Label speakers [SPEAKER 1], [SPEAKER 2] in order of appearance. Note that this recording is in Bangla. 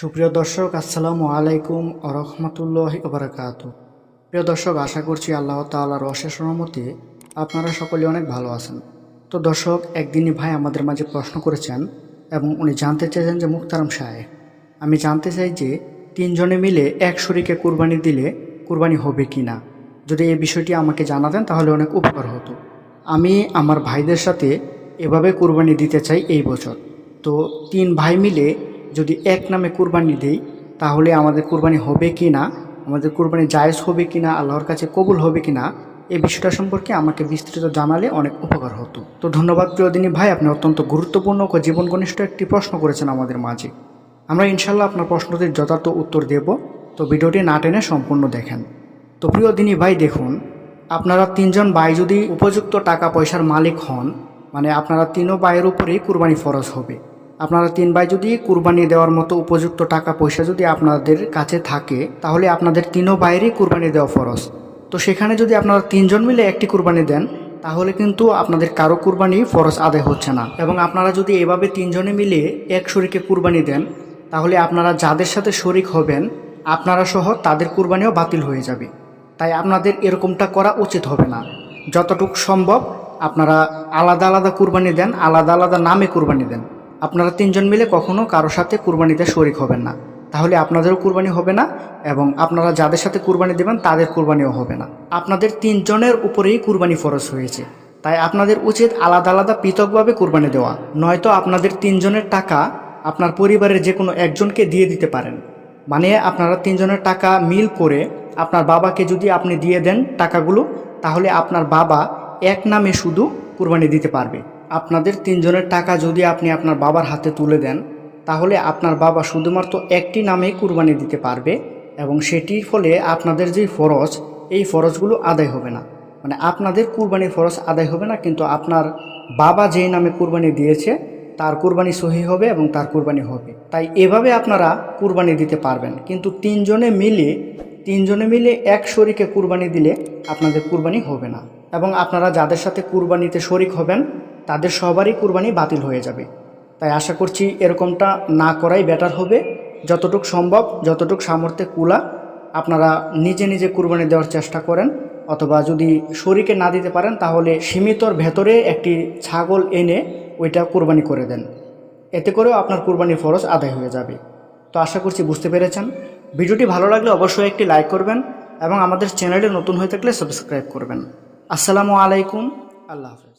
[SPEAKER 1] সুপ্রিয় দর্শক, আসসালামু আলাইকুম আরহামতুল্লাহ ওবরাকাত প্রিয় দর্শক, আশা করছি আল্লাহ তাআলার অশেষ রহমতে আপনারা সকলে অনেক ভালো আছেন। তো দর্শক, একদিনই ভাই আমাদের মাঝে প্রশ্ন করেছেন এবং উনি জানতে চেয়েছেন যে মুক্তারাম সাহেব, আমি জানতে চাই যে তিনজনে মিলে এক শরীকে কুরবানি দিলে কুরবানি হবে কি না যদি এই বিষয়টি আমাকে জানাতেন তাহলে অনেক উপকার হতো। আমি আমার ভাইদের সাথে এভাবে কুরবানি দিতে চাই এই বছর। তো তিন ভাই মিলে যদি এক নামে কুরবানি দেই, তাহলে আমাদের কুরবানি হবে কি না? আমাদের কুরবানি জায়েজ হবে কি না? আল্লাহর কাছে কবুল হবে কি না? এই বিষয়টা সম্পর্কে আমাকে বিস্তৃত জানালে অনেক উপকার হতো। তো ধন্যবাদ প্রিয়দিনী ভাই, আপনি অত্যন্ত গুরুত্বপূর্ণ ও জীবন ঘনিষ্ঠ একটি প্রশ্ন করেছেন আমাদের মাঝে। আমরা ইনশাল্লাহ আপনার প্রশ্নটির যথার্থ উত্তর দেব। তো ভিডিওটি না টেনে সম্পূর্ণ দেখেন। তো প্রিয়দিনী ভাই, দেখুন, আপনারা তিনজন ভাই যদি উপযুক্ত টাকা পয়সার মালিক হন মানে আপনারা তিনও ভাইয়ের উপরেই কুরবানি ফরজ হবে। আপনারা তিন ভাই যদি কুরবানি দেওয়ার মতো উপযুক্ত টাকা পয়সা যদি আপনাদের কাছে থাকে, তাহলে আপনাদের তিনও ভাইয়েরই কুরবানি দেওয়া ফরজ। তো সেখানে যদি আপনারা তিনজন মিলে একটি কুরবানি দেন, তাহলে কিন্তু আপনাদের কারও কুরবানি ফরজ আদায় হচ্ছে না। এবং আপনারা যদি এভাবে তিনজনে মিলে এক শরীকে কুরবানি দেন, তাহলে আপনারা যাদের সাথে শরিক হবেন, আপনারা সহ তাদের কুরবানিও বাতিল হয়ে যাবে। তাই আপনাদের এরকমটা করা উচিত হবে না। যতটুকু সম্ভব আপনারা আলাদা আলাদা কুরবানি দেন, আলাদা আলাদা নামে কুরবানি দেন। আপনারা তিনজন মিলে কখনো কারোর সাথে কুরবানিতে শরিক হবেন না। তাহলে আপনাদেরও কুরবানি হবে না এবং আপনারা যাদের সাথে কুরবানি দেবেন তাদের কুরবানিও হবে না। আপনাদের তিনজনের উপরেই কুরবানি ফরজ হয়েছে। তাই আপনাদের উচিত আলাদা আলাদা পৃথকভাবে কুরবানি দেওয়া। নয়তো আপনাদের তিনজনের টাকা আপনার পরিবারের যে কোনো একজনকে দিয়ে দিতে পারেন। মানে আপনারা তিনজনের টাকা মিল করে আপনার বাবাকে যদি আপনি দিয়ে দেন টাকাগুলো, তাহলে আপনার বাবা এক নামে শুধু কুরবানি দিতে পারবে। আপনাদের তিনজনের টাকা যদি আপনি আপনার বাবার হাতে তুলে দেন, তাহলে আপনার বাবা শুধুমাত্র একটি নামে কুরবানি দিতে পারবে এবং সেটির ফলে আপনাদের যে ফরজ, এই ফরজগুলো আদায় হবে না। মানে আপনাদের কুরবানির ফরজ আদায় হবে না, কিন্তু আপনার বাবা যেই নামে কুরবানি দিয়েছে, তার কুরবানি সহি হবে এবং তার কুরবানি হবে। তাই এভাবে আপনারা কুরবানি দিতে পারবেন। কিন্তু তিনজনে মিলে তিনজনে মিলে এক শরীকে কুরবানি দিলে আপনাদের কুরবানি হবে না। এবং আপনারা যাদের সাথে কুরবানিতে শরিক হবেন তাদের সবারই কুরবানি বাতিল হয়ে যাবে। তাই আশা করছি এরকমটা না করাই বেটার হবে। যতটুক সম্ভব, যতটুক সামর্থ্যে কুলা, আপনারা নিজে নিজে কুরবানি দেওয়ার চেষ্টা করেন। অথবা যদি শরীকে না দিতে পারেন, তাহলে সীমিতর ভেতরে একটি ছাগল এনে ওইটা কুরবানি করে দেন। এতে করেও আপনার কুরবানির ফরজ আদায় হয়ে যাবে। তো আশা করছি বুঝতে পেরেছেন। ভিডিওটি ভালো লাগলে অবশ্যই একটি লাইক করবেন এবং আমাদের চ্যানেলে নতুন হয়ে থাকলে সাবস্ক্রাইব করবেন। আসসালামু আলাইকুম। আল্লাহ হাফেজ।